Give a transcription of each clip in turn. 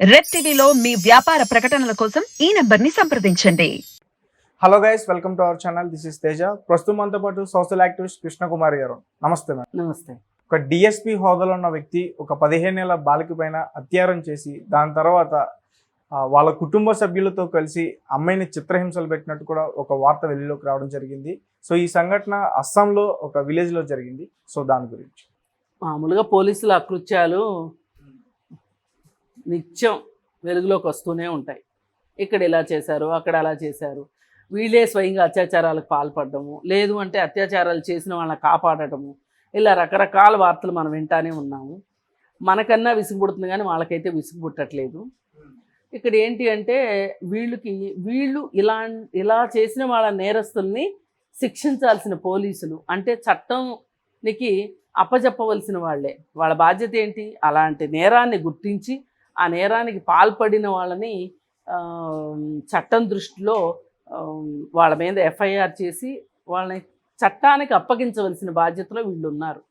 Red టీవీలో మీ వ్యాపార ప్రకటనల కోసం ఈ నంబర్ని సంప్రదించండి. Hello guys welcome to our channel this is Teja ప్రస్తుతం మనతో పాటు సోషల్ యాక్టివిస్ట్ కృష్ణకుమారి గారు. నమస్తే మేడం నమస్తే. ఒక డిఎస్పి హోదాలో ఉన్న వ్యక్తి ఒక పదిహేను నెలల బాలిక పైన అత్యారం చేసి దాని తర్వాత వాళ్ళ కుటుంబ సభ్యులతో కలిసి అమ్మాయిని చిత్రహింసలు పెట్టినట్టు కూడా ఒక వార్త వెలుగులోకి రావడం జరిగింది. సో ఈ సంఘటన అస్సాంలో ఒక విలేజ్లో జరిగింది. సో దాని గురించి. మామూలుగా పోలీసుల అకృత్యాలు నిత్యం వెలుగులోకి వస్తూనే ఉంటాయి. ఇక్కడ ఇలా చేశారు అక్కడ అలా చేశారు. వీళ్ళే స్వయంగా అత్యాచారాలకు పాల్పడము లేదు అంటే అత్యాచారాలు చేసిన వాళ్ళని కాపాడటము ఇలా రకరకాల వార్తలు మనం వింటానే ఉన్నాము. మనకన్నా విసుగుపుడుతుంది కానీ వాళ్ళకైతే విసుగు పుట్టట్లేదు. ఇక్కడ ఏంటి అంటే వీళ్ళకి వీళ్ళు ఇలా ఇలా చేసిన వాళ్ళ నేరస్తుల్ని శిక్షించాల్సిన పోలీసులు అంటే చట్టంనికి అప్పజెప్పవలసిన వాళ్ళే. వాళ్ళ బాధ్యత ఏంటి? అలాంటి నేరాన్ని గుర్తించి ఆ నేరానికి పాల్పడిన వాళ్ళని చట్టం దృష్టిలో వాళ్ళ మీద ఎఫ్ఐఆర్ చేసి వాళ్ళని చట్టానికి అప్పగించవలసిన బాధ్యతలో వీళ్ళు ఉన్నారు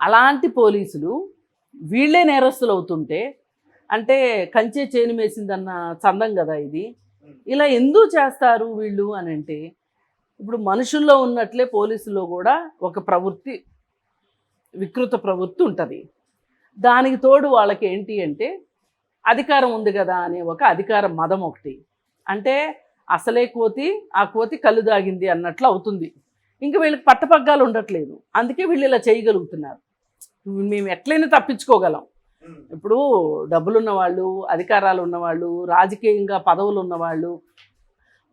అలాంటి పోలీసులు వీళ్ళే నేరస్తులు అవుతుంటే అంటే కంచే చేను వేసిందన్న చందం కదా ఇది. ఇలా ఎందుకు చేస్తారు వీళ్ళు అని అంటే ఇప్పుడు మనుషుల్లో ఉన్నట్లే పోలీసుల్లో కూడా ఒక ప్రవృత్తి వికృత ప్రవృత్తి ఉంటుంది. దానికి తోడు వాళ్ళకి ఏంటి అంటే అధికారం ఉంది కదా అనే ఒక అధికార మదం ఒకటి. అంటే అసలే కోతి ఆ కోతి కళ్ళు దాగింది అన్నట్లు అవుతుంది. ఇంకా వీళ్ళకి పట్టపగ్గాలు ఉండట్లేదు. అందుకే వీళ్ళు ఇలా చేయగలుగుతున్నారు. మేము ఎట్లయినా తప్పించుకోగలం. ఇప్పుడు డబ్బులు ఉన్నవాళ్ళు అధికారాలు ఉన్నవాళ్ళు రాజకీయంగా పదవులు ఉన్నవాళ్ళు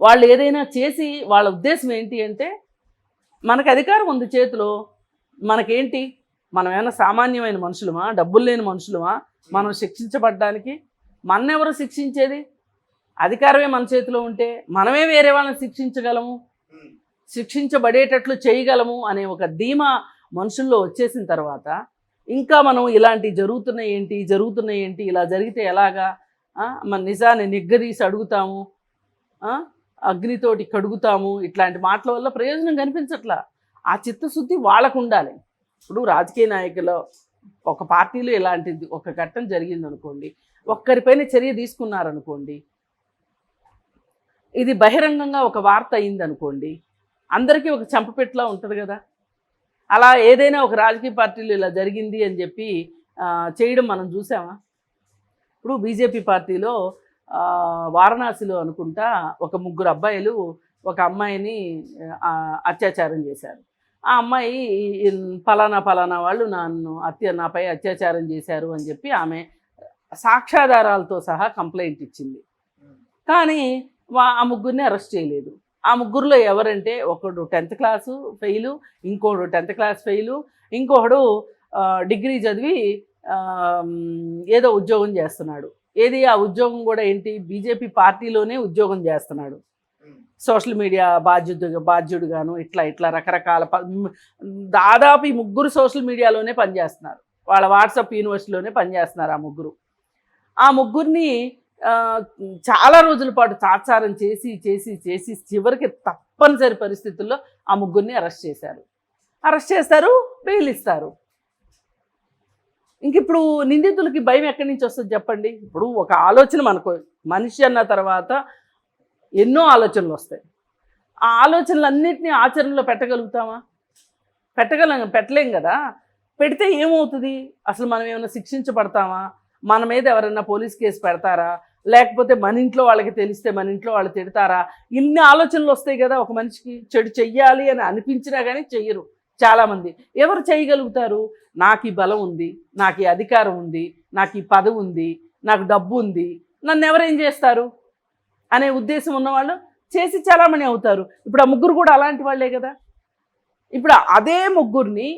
వాళ్ళు ఏదైనా చేసి వాళ్ళ ఉద్దేశం ఏంటి అంటే మనకు అధికారం ఉంది చేతిలో మనకేంటి? మనం ఏమైనా సామాన్యమైన మనుషులమా? డబ్బులు లేని మనుషులమా? మనం శిక్షించబడ్డానికి మనెవరు శిక్షించేది? అధికారమే మన చేతిలో ఉంటే మనమే వేరే వాళ్ళని శిక్షించగలము? శిక్షించబడేటట్లు చేయగలము? అనే ఒక ధీమా మనుషుల్లో వచ్చేసిన తర్వాత ఇంకా మనం ఇలాంటి జరుగుతున్నాయి ఏంటి? జరుగుతున్నాయి ఏంటి? ఇలా జరిగితే ఎలాగా? మన నిజాన్ని నిగ్గదీసి అడుగుతాము. అగ్నితోటి కడుగుతాము. ఇట్లాంటి మాటల వల్ల ప్రయోజనం కనిపించట్లా. ఆ చిత్తశుద్ధి వాళ్ళకు ఉండాలి. ఇప్పుడు రాజకీయ నాయకులు ఒక పార్టీలో ఇలాంటిది ఒక ఘట్టం జరిగింది అనుకోండి ఒక్కరిపైన చర్య తీసుకున్నారనుకోండి ఇది బహిరంగంగా ఒక వార్త అయింది అనుకోండి అందరికీ ఒక చెంపపెట్లా ఉంటుంది కదా. అలా ఏదైనా ఒక రాజకీయ పార్టీలో ఇలా జరిగింది అని చెప్పి చేయడం మనం చూసామా? ఇప్పుడు బీజేపీ పార్టీలో వారణాసిలో అనుకుంటా ఒక ముగ్గురు అబ్బాయిలు ఒక అమ్మాయిని అత్యాచారం చేశారు. ఆ అమ్మాయి ఫలానా ఫలానా వాళ్ళు నన్ను అత్య నాపై అత్యాచారం చేశారు అని చెప్పి ఆమె సాక్ష్యాధారాలతో సహా కంప్లైంట్ ఇచ్చింది. కానీ వా- ఆ ముగ్గురిని అరెస్ట్ చేయలేదు. ఆ ముగ్గురులో ఎవరంటే ఒకడు టెన్త్ క్లాసు ఫెయిలు ఇంకోడు టెన్త్ క్లాస్ ఫెయిలు ఇంకొకడు డిగ్రీ చదివి ఏదో ఉద్యోగం చేస్తున్నాడు. ఏది ఆ ఉద్యోగం కూడా ఏంటి? బీజేపీ పార్టీలోనే ఉద్యోగం చేస్తున్నాడు. సోషల్ మీడియా బాధ్యుడు బాధ్యుడుగాను ఇట్లా ఇట్లా రకరకాల దాదాపు ఈ ముగ్గురు సోషల్ మీడియాలోనే పనిచేస్తున్నారు. వాళ్ళ వాట్సాప్ యూనివర్సిటీలోనే పనిచేస్తున్నారు ఆ ముగ్గురు. ఆ ముగ్గురిని చాలా రోజుల పాటు తాత్సారం చేసి చేసి చేసి చివరికి తప్పనిసరి పరిస్థితుల్లో ఆ ముగ్గురిని అరెస్ట్ చేశారు. అరెస్ట్ చేస్తారు బెయిల్ ఇస్తారు. ఇంక ఇప్పుడు నిందితులకి భయం ఎక్కడి నుంచి వస్తుంది చెప్పండి? ఇప్పుడు ఒక ఆలోచన మనకు మనిషి అన్న తర్వాత ఎన్నో ఆలోచనలు వస్తాయి. ఆ ఆలోచనలన్నింటినీ ఆచరణలో పెట్టగలుగుతామా? పెట్టగలం పెట్టలేం కదా? పెడితే ఏమవుతుంది? అసలు మనం ఏమైనా శిక్షించబడతామా? మన మీద ఎవరైనా పోలీస్ కేసు పెడతారా? లేకపోతే మన ఇంట్లో వాళ్ళకి తెలిస్తే మన ఇంట్లో వాళ్ళు తిడతారా? ఇన్ని ఆలోచనలు వస్తాయి కదా ఒక మనిషికి. చెడు చెయ్యాలి అని అనిపించినా కానీ చెయ్యరు చాలామంది. ఎవరు చేయగలుగుతారు? నాకు ఈ బలం ఉంది నాకు ఈ అధికారం ఉంది నాకు ఈ పదవి ఉంది నాకు డబ్బు ఉంది. నన్ను ఎవరేం చేస్తారు? అనే ఉద్దేశం ఉన్నవాళ్ళు చేసి చాలామణి అవుతారు. ఇప్పుడు ఆ ముగ్గురు కూడా అలాంటి వాళ్ళే కదా? ఇప్పుడు అదే ముగ్గురిని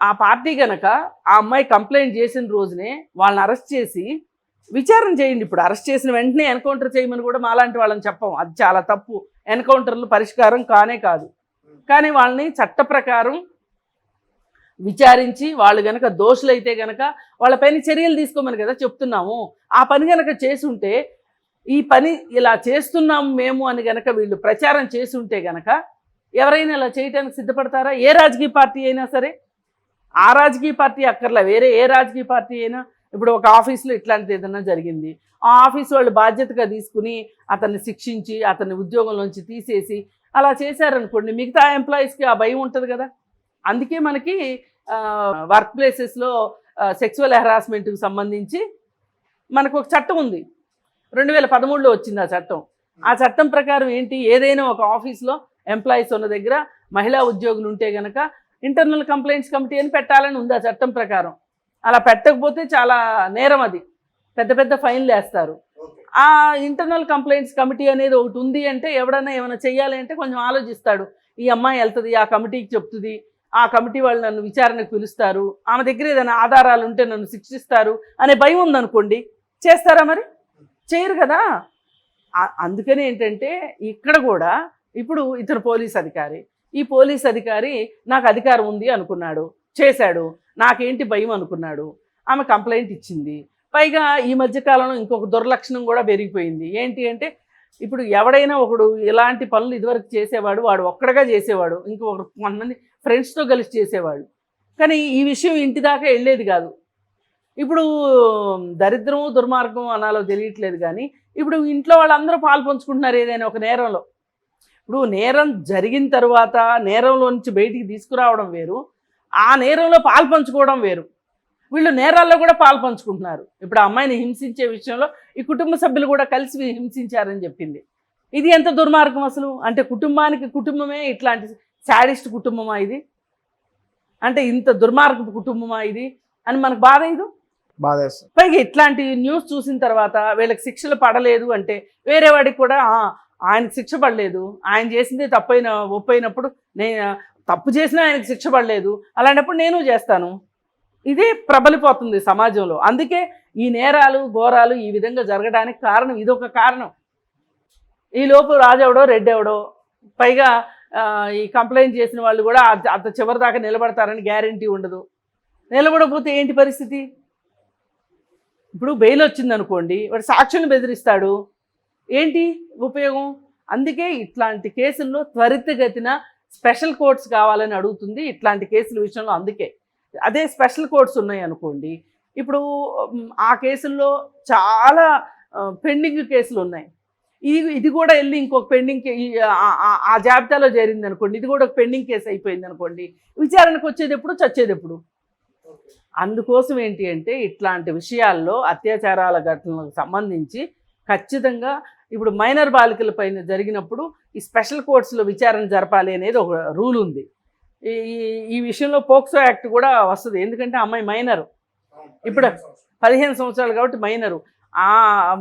ఆ పార్టీ గనక ఆ అమ్మాయి కంప్లైంట్ చేసిన రోజునే వాళ్ళని అరెస్ట్ చేసి విచారణ చేయండి ఇప్పుడు. అరెస్ట్ చేసిన వెంటనే ఎన్కౌంటర్ చేయమని కూడా మాలాంటి వాళ్ళని చెప్పం. అది చాలా తప్పు. ఎన్కౌంటర్లు పరిష్కారం కానే కాదు. కానీ వాళ్ళని చట్ట ప్రకారం విచారించి వాళ్ళు గనక దోషులైతే గనక వాళ్ళపైన చర్యలు తీసుకోమని కదా చెప్తున్నాము. ఆ పని గనక చేసుంటే ఈ పని ఇలా చేస్తున్నాం మేము అని గనక వీళ్ళు ప్రచారం చేసి ఉంటే గనక ఎవరైనా ఇలా చేయడానికి సిద్ధపడతారా? ఏ రాజకీయ పార్టీ అయినా సరే? ఆ రాజకీయ పార్టీ అక్కర్లా. వేరే ఏ రాజకీయ పార్టీ అయినా ఇప్పుడు ఒక ఆఫీస్లో ఇట్లాంటిది ఏదైనా జరిగింది. ఆ ఆఫీస్ వాళ్ళు బాధ్యతగా తీసుకుని అతన్ని శిక్షించి అతన్ని ఉద్యోగంలోంచి తీసేసి అలా చేశారనుకోండి మిగతా ఎంప్లాయీస్కి ఆ భయం ఉంటుంది కదా? అందుకే మనకి వర్క్ ప్లేసెస్లో సెక్సువల్ హెరాస్మెంట్కి సంబంధించి మనకు ఒక చట్టం ఉంది. రెండు వేల పదమూడులో వచ్చింది ఆ చట్టం. ఆ చట్టం ప్రకారం ఏంటి? ఏదైనా ఒక ఆఫీస్లో ఎంప్లాయీస్ ఉన్న దగ్గర మహిళా ఉద్యోగులు ఉంటే గనక ఇంటర్నల్ కంప్లైంట్స్ కమిటీ అని పెట్టాలని ఉంది ఆ చట్టం ప్రకారం. అలా పెట్టకపోతే చాలా నేరం అది. పెద్ద పెద్ద ఫైన్లు వేస్తారు. ఆ ఇంటర్నల్ కంప్లైంట్స్ కమిటీ అనేది ఒకటి ఉంది అంటే ఎవడన్నా ఏమైనా చేయాలి అంటే కొంచెం ఆలోచిస్తాడు. ఈ అమ్మాయి వెళ్తుంది ఆ కమిటీకి చెప్తుంది. ఆ కమిటీ వాళ్ళు నన్ను విచారణకు పిలుస్తారు. ఆమె దగ్గర ఏదైనా ఆధారాలు ఉంటే నన్ను శిక్షిస్తారు అనే భయం ఉందనుకోండి. చేస్తారా మరి? చేయరు కదా? అందుకని ఏంటంటే ఇక్కడ కూడా ఇప్పుడు ఇతను పోలీస్ అధికారి. ఈ పోలీస్ అధికారి నాకు అధికారం ఉంది అనుకున్నాడు. చేశాడు. నాకేంటి భయం అనుకున్నాడు. ఆమె కంప్లైంట్ ఇచ్చింది. పైగా ఈ మధ్యకాలంలో ఇంకొక దుర్లక్షణం కూడా పెరిగిపోయింది. ఏంటి అంటే ఇప్పుడు ఎవడైనా ఒకడు ఇలాంటి పనులు ఇదివరకు చేసేవాడు వాడు ఒక్కడగా చేసేవాడు. ఇంకొకడు కొంతమంది ఫ్రెండ్స్తో కలిసి చేసేవాడు కానీ ఈ విషయం ఇంటి దాకా వెళ్ళేది కాదు. ఇప్పుడు దరిద్రము దుర్మార్గం అనాలో తెలియట్లేదు కానీ ఇప్పుడు ఇంట్లో వాళ్ళందరూ పాలు పంచుకుంటున్నారు ఏదైనా ఒక నేరంలో. ఇప్పుడు నేరం జరిగిన తర్వాత నేరంలో నుంచి బయటికి తీసుకురావడం వేరు ఆ నేరంలో పాలు పంచుకోవడం వేరు. వీళ్ళు నేరాల్లో కూడా పాలు పంచుకుంటున్నారు. ఇప్పుడు అమ్మాయిని హింసించే విషయంలో ఈ కుటుంబ సభ్యులు కూడా కలిసి హింసించారని చెప్పింది. ఇది ఎంత దుర్మార్గం అసలు? అంటే కుటుంబానికి కుటుంబమే ఇట్లాంటి శాడిస్ట్ కుటుంబమా ఇది? అంటే ఇంత దుర్మార్గపు కుటుంబమా ఇది? అని మనకు బాధ ఇది? బాధేస్తుంది. పైగా ఇట్లాంటి న్యూస్ చూసిన తర్వాత వీళ్ళకి శిక్షలు పడలేదు అంటే వేరే వాడికి కూడా ఆయన శిక్ష పడలేదు. ఆయన చేసింది తప్పైన ఒప్పైనప్పుడు నేను తప్పు చేసినా ఆయనకు శిక్ష పడలేదు. అలాంటప్పుడు నేను చేస్తాను. ఇదే ప్రబలిపోతుంది సమాజంలో. అందుకే ఈ నేరాలు ఘోరాలు ఈ విధంగా జరగడానికి కారణం ఇదొక కారణం. ఈ లోపు రాజెవడో రెడ్డెవడో పైగా ఈ కంప్లైంట్ చేసిన వాళ్ళు కూడా అంత- చివరిదాకా చివరి దాకా నిలబడతారని గ్యారంటీ ఉండదు. నిలబడకపోతే ఏంటి పరిస్థితి? ఇప్పుడు బెయిల్ వచ్చింది అనుకోండి వాడు సాక్షులను బెదిరిస్తాడు. ఏంటి ఉపయోగం? అందుకే ఇట్లాంటి కేసుల్లో త్వరితగతిన స్పెషల్ కోర్ట్స్ కావాలని అడుగుతుంది ఇట్లాంటి కేసుల విషయంలో అందుకే. అదే స్పెషల్ కోర్ట్స్ ఉన్నాయి అనుకోండి ఇప్పుడు ఆ కేసుల్లో చాలా పెండింగ్ కేసులు ఉన్నాయి. ఇది ఇది కూడా వెళ్ళి ఇంకొక పెండింగ్ ఆ జాబితాలో చేరింది అనుకోండి ఇది కూడా ఒక పెండింగ్ కేసు అయిపోయింది అనుకోండి విచారణకు వచ్చేది ఎప్పుడు చచ్చేది ఎప్పుడు? అందుకోసం ఏంటి అంటే ఇట్లాంటి విషయాల్లో అత్యాచారాల ఘటనలకు సంబంధించి ఖచ్చితంగా ఇప్పుడు మైనర్ బాలికల పైన జరిగినప్పుడు ఈ స్పెషల్ కోర్ట్స్లో విచారణ జరపాలి అనేది ఒక రూల్ ఉంది. ఈ ఈ- విషయంలో పోక్సో యాక్ట్ కూడా వస్తుంది. ఎందుకంటే అమ్మాయి మైనర్. ఇప్పుడు పదిహేను సంవత్సరాలు. కాబట్టి మైనరు. ఆ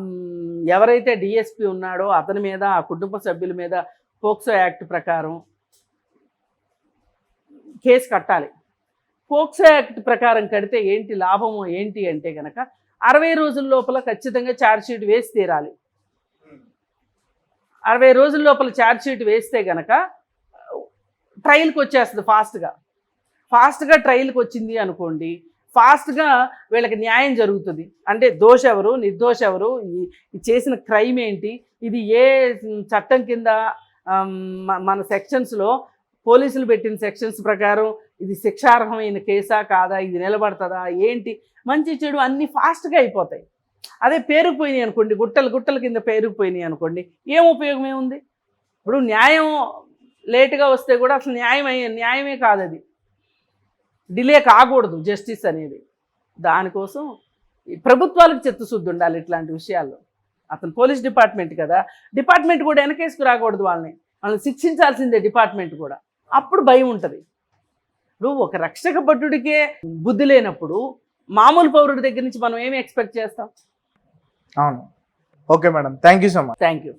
ఎవరైతే డిఎస్పి ఉన్నాడో అతని మీద ఆ కుటుంబ సభ్యుల మీద పోక్సో యాక్ట్ ప్రకారం కేసు కట్టాలి. పోక్సో యాక్ట్ ప్రకారం కడితే ఏంటి లాభము ఏంటి అంటే కనుక అరవై రోజుల లోపల ఖచ్చితంగా ఛార్జ్షీట్ వేసి తీరాలి. అరవై రోజుల లోపల ఛార్జ్షీట్ వేస్తే గనక ట్రయల్కి వచ్చేస్తుంది ఫాస్ట్గా ఫాస్ట్గా ట్రయల్కి వచ్చింది అనుకోండి ఫాస్ట్గా వీళ్ళకి న్యాయం జరుగుతుంది. అంటే దోష ఎవరు నిర్దోష ఎవరు చేసిన క్రైమ్ ఏంటి ఇది ఏ చట్టం కింద మన సెక్షన్స్లో పోలీసులు పెట్టిన సెక్షన్స్ ప్రకారం ఇది శిక్షార్హమైన కేసా కాదా ఇది నిలబడుతుందా ఏంటి? మంచి చెడు అన్నీ ఫాస్ట్గా అయిపోతాయి. అదే పేరుకుపోయినాయి అనుకోండి గుట్టలు గుట్టల కింద పేరుకుపోయినాయి అనుకోండి ఏం ఉపయోగం ఏముంది? ఇప్పుడు న్యాయం లేటుగా వస్తే కూడా అసలు న్యాయం అయ్యే న్యాయమే కాదు అది. డిలే కాకూడదు జస్టిస్ అనేది. దానికోసం ఈ ప్రభుత్వాలకు చిత్తశుద్ధి ఉండాలి ఇట్లాంటి విషయాల్లో. అతను పోలీస్ డిపార్ట్మెంట్ కదా డిపార్ట్మెంట్ కూడా వెనకేసుకు రాకూడదు వాళ్ళని. వాళ్ళని శిక్షించాల్సిందే డిపార్ట్మెంట్ కూడా. అప్పుడు భయం ఉంటుంది. ఇప్పుడు ఒక రక్షక భటుడికే బుద్ధి లేనప్పుడు మామూలు పౌరుడి దగ్గర నుంచి మనం ఏమి ఎక్స్పెక్ట్ చేస్తాం? అవును. Okay madam thank you so much thank you